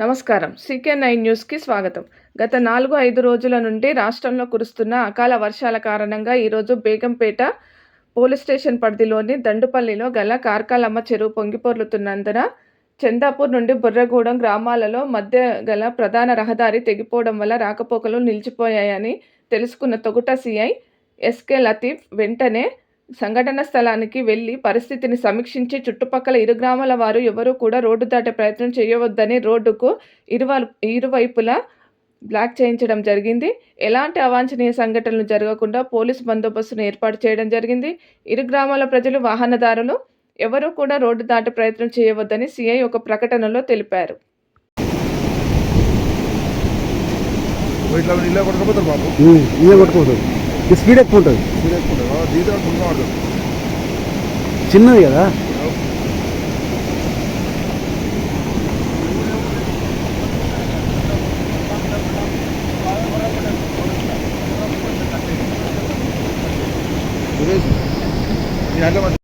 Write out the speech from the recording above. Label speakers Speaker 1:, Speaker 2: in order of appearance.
Speaker 1: నమస్కారం. CK nine న్యూస్కి స్వాగతం. గత నాలుగు ఐదు రోజుల నుండి రాష్ట్రంలో కురుస్తున్న అకాల వర్షాల కారణంగా ఈరోజు బేగంపేట పోలీస్ స్టేషన్ పరిధిలోని దండుపల్లిలో గల కార్కాలమ్మ చెరువు పొంగిపొర్లుతున్నందున చందాపూర్ నుండి బుర్రగూడెం గ్రామాలలో మధ్య గల ప్రధాన రహదారి తెగిపోవడం వల్ల రాకపోకలు నిలిచిపోయాయని తెలుసుకున్న తొగుట సిఐ ఎస్కే లతీఫ్ వెంటనే సంఘటన స్థలానికి వెళ్ళి పరిస్థితిని సమీక్షించి చుట్టుపక్కల ఇరు గ్రామాల వారు ఎవరూ కూడా రోడ్డు దాటే ప్రయత్నం చేయవద్దని రోడ్డుకు ఇరువ ఇరువైపులా బ్లాక్ చేయించడం జరిగింది. ఎలాంటి అవాంఛనీయ సంఘటనలు జరగకుండా పోలీస్ బందోబస్తును ఏర్పాటు చేయడం జరిగింది. ఇరు గ్రామాల ప్రజలు వాహనదారులు ఎవరూ కూడా రోడ్డు దాటే ప్రయత్నం చేయవద్దని సిఐ ఒక ప్రకటనలో తెలిపారు.
Speaker 2: ఇట్లా
Speaker 3: స్పీడ్ ఎక్కువ ఉంటుంది.
Speaker 2: డీజిల్ ముందుగా ఉంటుంది.
Speaker 3: చిన్నది కదా?
Speaker 2: సురేష్